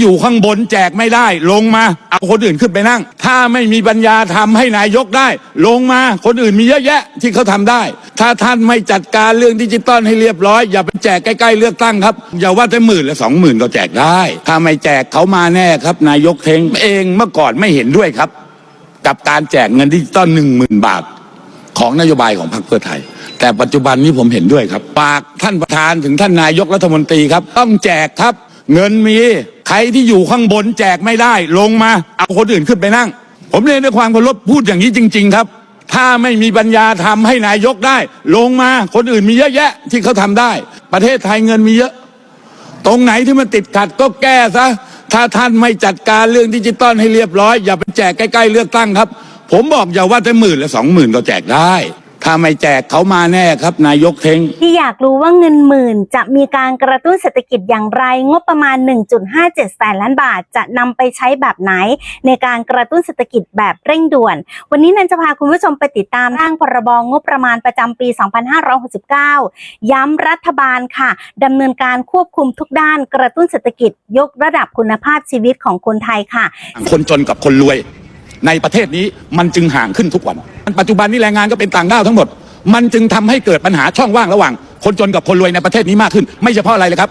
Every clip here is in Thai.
อยู่ข้างบนแจกไม่ได้ลงมาเอาคนอื่นขึ้นไปนั่ง ถ้าไม่มีปัญญาทำให้นายกได้ ลงมาคนอื่นมีเยอะแยะที่เขาทำได้ ถ้าท่านไม่จัดการเรื่องดิจิตอลให้เรียบร้อย อย่าไปแจกใกล้ๆเลือกตั้งครับอย่าว่าแต่หมื่นละสองหมื่นก็แจกได้ ถ้าไม่แจกเขามาแน่ครับ นายกเทงเองเมื่อก่อนไม่เห็นด้วยครับ กับการแจกเงินดิจิตอลหนึ่งหมื่นบาท ของนโยบายของพรรคเพื่อไทยแต่ปัจจุบันนี้ผมเห็นด้วยครับฝากท่านประธานถึงท่านนายกรัฐมนตรีครับ ต้องแจกครับ เงินมี ใครที่อยู่ข้างบนแจกไม่ได้ลงมาเอาคนอื่นขึ้นไปนั่ง ผมเรียนด้วยความเคารพพูดอย่างนี้จริง ๆ ครับ ถ้าไม่มีปัญญาทำให้นายกได้ ลงมาคนอื่นมีเยอะแยะที่เขาทำได้ ประเทศไทยเงินมีเยอะ ตรงไหนที่มันติดขัดก็แก้ซะถ้าท่านไม่จัดการเรื่องดิจิตอลให้เรียบร้อย อย่าไปแจกใกล้ๆเลือกตั้งครับ ผมบอกอย่าว่าแต่หมื่นละสองหมื่นก็แจกได้ ถ้าไม่แจกเขามาแน่ครับ นายกเทงที่อยากรู้ว่าเงินหมื่น จะมีการกระตุ้นเศรษฐกิจอย่างไร งบประมาณ 1.57แสนล้านบาท จะนำไปใช้แบบไหน ในการกระตุ้นเศรษฐกิจแบบเร่งด่วน วันนี้นันจะพาคุณผู้ชมไปติดตามร่างพรบงบประมาณประจำปี 2569 ย้ำรัฐบาลค่ะดำเนินการควบคุมทุกด้านกระตุ้นเศรษฐกิจยกระดับคุณภาพชีวิตของคนไทยค่ะ คนจนกับคนรวย ในประเทศนี้มันจึงห่างขึ้นทุกวันปัจจุบันนี้แรงงานก็เป็นต่างด้าวทั้งหมด มันจึงทำให้เกิดปัญหาช่องว่างระหว่าง คนจนกับคนรวยในประเทศนี้มากขึ้น ไม่เฉพาะอะไรเลยครับ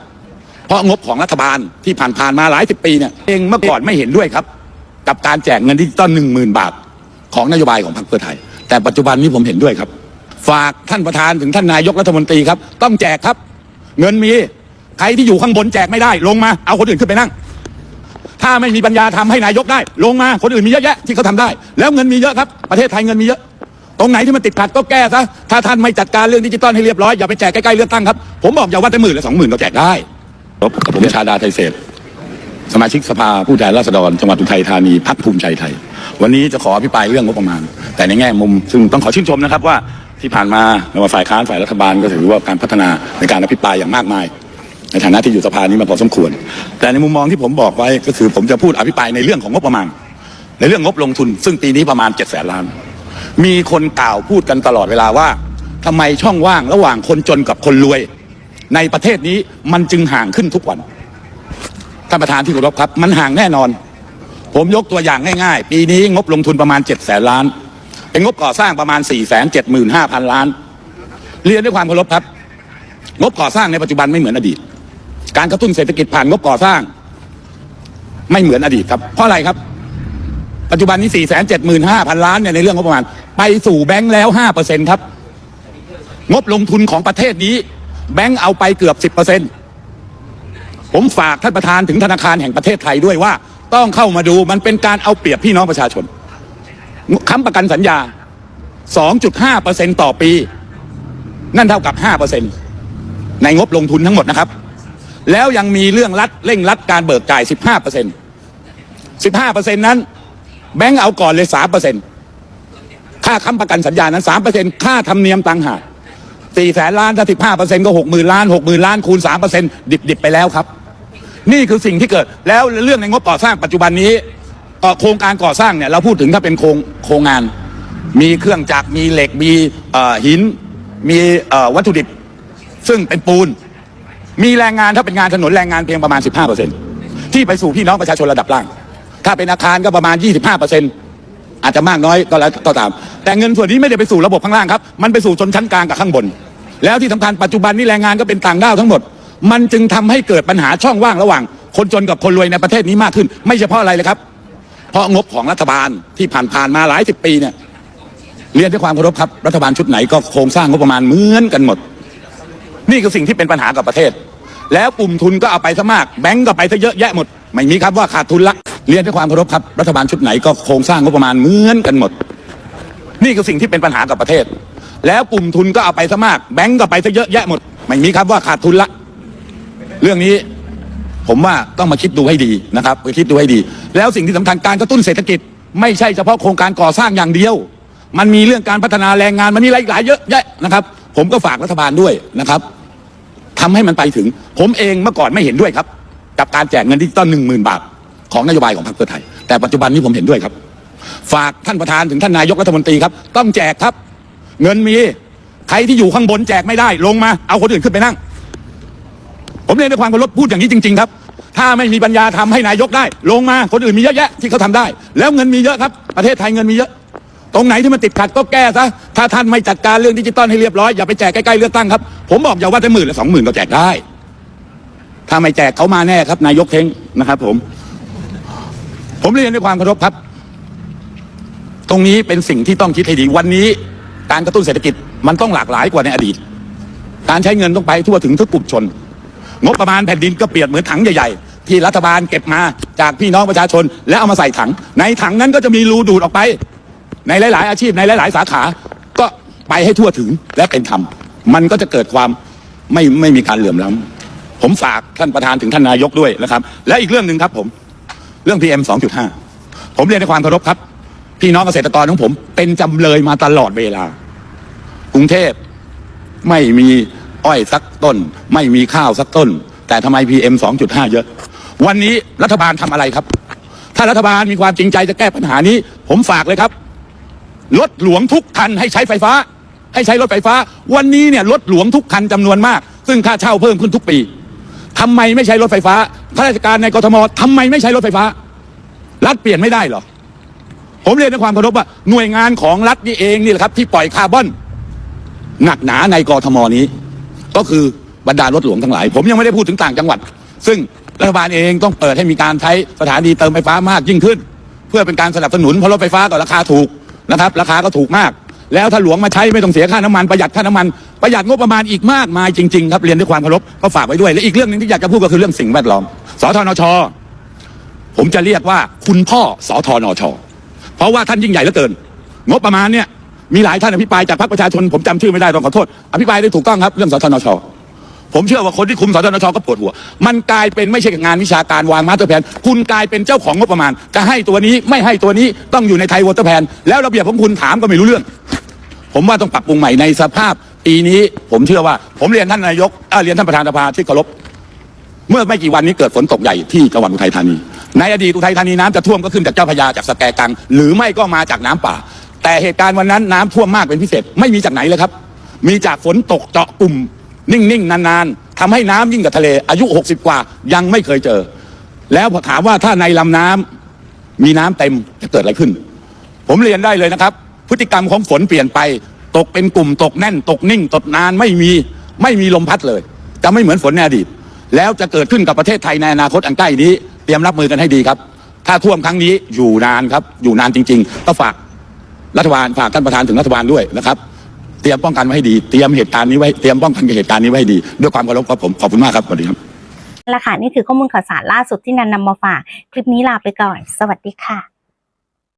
เพราะงบของรัฐบาลที่ผ่านๆมาหลายสิบปีเนี่ยเองเมื่อก่อนไม่เห็นด้วยครับ กับการแจกเงินดิจิตอลหนึ่งหมื่นบาทของนโยบายของพรรคเพื่อไทย แต่ปัจจุบันนี้ผมเห็นด้วยครับ ฝากท่านประธานถึงท่านนายกรัฐมนตรีครับ ต้องแจกครับ เงินมีใครที่อยู่ข้างบนแจกไม่ได้ลงมาเอาคนอื่นขึ้นไปนั่ง ถ้าไม่มีปัญญาทำให้นายกได้ ลงมาคนอื่นมีเยอะแยะที่เขาทำได้ แล้วเงินมีเยอะครับ ประเทศไทยเงินมีเยอะ ตรงไหนที่มันติดขัดก็แก้ซะถ้าท่านไม่จัดการเรื่องดิจิตอลให้เรียบร้อยอย่าไปแจกใกล้ๆเลือกตั้งครับผมบอกอย่าว่าแต่หมื่นละสองหมื่นก็แจกได้ครับกับผมชาดาไทยเศษสมาชิกสภาผู้แทนราษฎรจังหวัดอุทัยธานีพรรคภูมิใจไทย วันนี้จะขออภิปรายเรื่องงบประมาณ แต่ในแง่มุม ซึ่งต้องขอชื่นชมนะครับว่าที่ผ่านมาไม่ว่าฝ่ายค้านฝ่ายรัฐบาลก็ถือว่าการพัฒนาในการอภิปรายอย่างมากมาย ในฐานะที่อยู่สภานี้มาพอสมควร แต่ในมุมมองที่ผมบอกไว้ก็คือ ผมจะพูดอภิปรายในเรื่องของงบประมาณ ในเรื่องงบลงทุน ซึ่งปีนี้ประมาณ7จ็ดแสนล้าน มีคนกล่าวพูดกันตลอดเวลาว่าทำไมช่องว่างระหว่างคนจนกับคนรวย ในประเทศนี้มันจึงห่างขึ้นทุกวันท่านประธานที่เคารพครับ มันห่างแน่นอน ผมยกตัวอย่างง่าย ๆ ปีนี้งบลงทุนประมาณ7จ็ดแสนล้านเป็นงบก่อสร้างประมาณ4ี่แสนเจ็ดหมื่นห้าพันล้าน เรียนด้วยความเคารพครับ งบก่อสร้างในปัจจุบันไม่เหมือนอดีต การกระตุ้นเศรษฐกิจผ่านงบก่อสร้าง ไม่เหมือนอดีตครับ เพราะอะไรครับ ปัจจุบันนี้4ี่แสนเจ็ดหมื่นห้าพันล้านเนี่ยในเรื่องงบประมาณ ไปสู่แบงค์แล้วห้าเปอร์เซ็นครับ งบลงทุนของประเทศนี้ แบงค์เอาไปเกือบสิบเปอร์เซ็นผมฝากท่านประธานถึงธนาคารแห่งประเทศไทยด้วยว่า ต้องเข้ามาดูมันเป็นการเอาเปรียบพี่น้องประชาชนค้ำประกันสัญญา 2.5เปอร์เซ็นต่อปี นั่นเท่ากับ5เปอร์เซ็นในงบลงทุนทั้งหมดนะครับ แล้วยังมีเรื่องรัดเร่งรัดการเบิกจ่าย 15เปอร์เซ็น15เปอร์เซ็นนั้น แบงก์เอาก่อนเลย3เปอร์เซ็นค่าค้ำประกันสัญญานั้น3เปอร์เซ็นค่าธรรมเนียมต่างหากสี่แสนล้านถ้า15เปอร์เซ็นก็ 6 0,000 ล้าน 6 0,000 ล้านคูณ3เปอร์เซ็นดิบดิบไปแล้วครับ นี่คือสิ่งที่เกิดแล้วเรื่องในงบก่อสร้างปัจจุบันนี้เอ่อโครงการก่อสร้างเนี่ยเราพูดถึงถ้าเป็นโครงโครงงาน มีเครื่องจักรมีเหล็กมีหิน มีวัตถุดิบ ซึ่งเป็นปูน มีแรงงานถ้าเป็นงานถนนแรงงานเพียงประมาณ 15%ที่ไปสู่พี่น้องประชาชนระดับล่าง ถ้าเป็นอาคารก็ประมาณ 25%อาจจะมากน้อยก็แล้วก็ตาม แต่เงินส่วนนี้ไม่ได้ไปสู่ระบบข้างล่างครับ มันไปสู่ชนชั้นกลางกับข้างบน แล้วที่สำคัญปัจจุบันนี้แรงงานก็เป็นต่างด้าวทั้งหมด มันจึงทำให้เกิดปัญหาช่องว่างระหว่าง คนจนกับคนรวยในประเทศนี้มากขึ้น ไม่เฉพาะอะไรเลยครับ เพราะงบของรัฐบาลที่ผ่านๆมาหลายสิบปีเนี่ยเรียนด้วยความเคารพครับรัฐบาลชุดไหนก็โครงสร้างงบประมาณเหมือนกันหมด นี่คือสิ่งที่เป็นปัญหากับประเทศ แล้วกลุ่มทุนก็เอาไปซะมาก แบงก์ก็ไปซะเยอะแยะหมด ไม่มีครับว่าขาดทุนละเรียนด้วยความเคารพครับ รัฐบาลชุดไหนก็โครงสร้างงบประมาณเหมือนกันหมด นี่คือสิ่งที่เป็นปัญหากับประเทศ แล้วกลุ่มทุนก็เอาไปซะมาก แบงก์ก็ไปซะเยอะแยะหมด ไม่มีครับว่าขาดทุนละ เรื่องนี้ผมว่าต้องมาคิดดูให้ดีนะครับไปคิดดูให้ดี แล้วสิ่งที่สำคัญการกระตุ้นเศรษฐกิจ ไม่ใช่เฉพาะโครงการก่อสร้างอย่างเดียว มันมีเรื่องการพัฒนาแรงงานมันมีอะไรอีกหลายเยอะแยะนะครับ ผมก็ฝากรัฐบาลด้วยนะครับ ทำให้มันไปถึง ผมเองเมื่อก่อนไม่เห็นด้วยครับ กับการแจกเงินดิจิตอลหนึ่งหมื่นบาท ของนโยบายของพรรคเพื่อไทย แต่ปัจจุบันนี้ผมเห็นด้วยครับ ฝากท่านประธานถึงท่านนายกรัฐมนตรีครับ ต้องแจกครับ เงินมีใครที่อยู่ข้างบนแจกไม่ได้ลงมาเอาคนอื่นขึ้นไปนั่ง ผมเรียนด้วยความเคารพพูดอย่างนี้จริง ๆ ครับ ถ้าไม่มีปัญญาทำให้นายกได้ ลงมาคนอื่นมีเยอะแยะที่เขาทำได้ แล้วเงินมีเยอะครับ ประเทศไทยเงินมีเยอะ ตรงไหนที่มันติดขัดก็แก้ซะถ้าท่านไม่จัดการเรื่องดิจิตอลให้เรียบร้อยอย่าไปแจกใกล้ๆเลือกตั้งครับผมบอกอย่าว่าแต่หมื่นหรือสองหมื่นก็แจกได้ ถ้าไม่แจกเขามาแน่ครับ นายกเท้งนะครับ ผม ผมเรียนด้วยความเคารพครับ ตรงนี้เป็นสิ่งที่ต้องคิดให้ดีวันนี้ การกระตุ้นเศรษฐกิจมันต้องหลากหลายกว่าในอดีต การใช้เงินต้องไปทั่วถึงทุกกลุ่มชน งบประมาณแผ่นดินก็เปรียบเหมือนถังใหญ่ๆที่รัฐบาลเก็บมาจากพี่น้องประชาชน แล้วเอามาใส่ถัง ในถังนั้นก็จะมีรูดูดออกไป ในหลาย ๆ อาชีพในหลาย ๆ สาขา ก็ไปให้ทั่วถึงและเป็นธรรมมันก็จะเกิดความไม่ไม่มีการเหลื่อมล้ำผมฝากท่านประธานถึงท่านนายกด้วยนะครับ และอีกเรื่องหนึ่งครับผมเรื่อง PM 2.5ผมเรียนในความเคารพครับ พี่น้องเกษตรกรของผม เป็นจำเลยมาตลอดเวลา กรุงเทพไม่มีอ้อยสักต้น ไม่มีข้าวสักต้น แต่ทำไม PM 2.5 เยอะ วันนี้รัฐบาลทำอะไรครับ ถ้ารัฐบาลมีความจริงใจจะแก้ปัญหานี้ ผมฝากเลยครับ รถหลวงทุกคันให้ใช้ไฟฟ้า ให้ใช้รถไฟฟ้า วันนี้เนี่ยรถหลวงทุกคันจำนวนมาก ซึ่งค่าเช่าเพิ่มขึ้นทุกปีทำไมไม่ใช้รถไฟฟ้าข้าราชการในกทมทำไมไม่ใช้รถไฟฟ้า รัฐเปลี่ยนไม่ได้หรอผมเรียนในความเคารพว่าหน่วยงานของรัฐนี่เองนี่แหละครับ ที่ปล่อยคาร์บอน หนักหนาในกทมนี้ ก็คือบรรดารถหลวงทั้งหลาย ผมยังไม่ได้พูดถึงต่างจังหวัด ซึ่งรัฐบาลเองต้องเปิดให้มีการใช้สถานีเติมไฟฟ้ามากยิ่งขึ้น เพื่อเป็นการสนับสนุนเพราะรถไฟฟ้าก็ราคาถูก นะครับ ราคาก็ถูกมาก แล้วถ้าหลวงมาใช้ไม่ต้องเสียค่าน้ำมันประหยัดค่าน้ำมันประหยัดงบประมาณอีกมากมายจริงๆครับเรียนด้วยความเคารพก็ฝากไว้ด้วยและอีกเรื่องหนึงที่อยากจะพูดก็คือเรื่องสิ่งแวดล้อมสทนช ผมจะเรียกว่าคุณพ่อสทนช เพราะว่าท่านยิ่งใหญ่เหลือเกิน งบประมาณเนี่ยมีหลายท่านอภิปรายจากพรรคประชาชนผมจำชื่อไม่ได้ต้องขอโทษอภิปรายได้ถูกต้องครับเรื่องสทนช ผมเชื่อว่าคนที่คุมสทนชก็ปวดหัว มันกลายเป็นไม่ใช่งานวิชาการวางมาสเตอร์แผน คุณกลายเป็นเจ้าของงบประมาณ จะให้ตัวนี้ไม่ให้ตัวนี้ต้องอยู่ในไทยวอเตอร์แผน แล้วระเบียบของคุณถามก็ไม่รู้เรื่อง ผมว่าต้องปรับปรุงใหม่ในสภาพปีนี้ ผมเชื่อว่า ผมเรียนท่านนายกเเรียนท่านประธานสภาที่เคารพเมื่อไม่กี่วันนี้เกิดฝนตกใหญ่ที่จังหวัดอุทัยธานีในอดีตอุทัยธานีน้ำจะท่วมก็ขึ้นจากเจ้าพระยาจากสแกกัง หรือไม่ก็มาจากน้ำป่า แต่เหตุการณ์วันนั้นน้ำท่วมมากเป็นพิเศษไม่มีจากไหนเลยครับ มีจากฝนตกเจาะกลุ่ม นิ่งๆ นานๆทำให้น้ำยิ่งกับทะเล อายุ 60 กว่ายังไม่เคยเจอ แล้วพอถามว่าถ้าในลำน้ำมีน้ำเต็มจะเกิดอะไรขึ้น ผมเรียนได้เลยนะครับ พฤติกรรมของฝนเปลี่ยนไป ตกเป็นกลุ่มตกแน่น ตกนิ่ง ตกนานไม่มีไม่มีลมพัดเลย จะไม่เหมือนฝนในอดีต แล้วจะเกิดขึ้นกับประเทศไทยในอนาคตอันใกล้นี้ เตรียมรับมือกันให้ดีครับ ถ้าท่วมครั้งนี้อยู่นานครับ อยู่นานจริงๆก็ฝากรัฐบาลฝากท่านประธานถึงรัฐบาลด้วยนะครับ เตรียมป้องกันไว้ให้ดี เตรียมเหตุการณ์นี้ไว้ เตรียมป้องกันกับเหตุการณ์นี้ไว้ให้ดี ด้วยความเคารพครับผม ขอบคุณมากครับ สวัสดีครับและค่ะ นี่คือข้อมูลข่าวสารล่าสุดที่นันนำมาฝาก คลิปนี้ลาไปก่อน สวัสดีค่ะ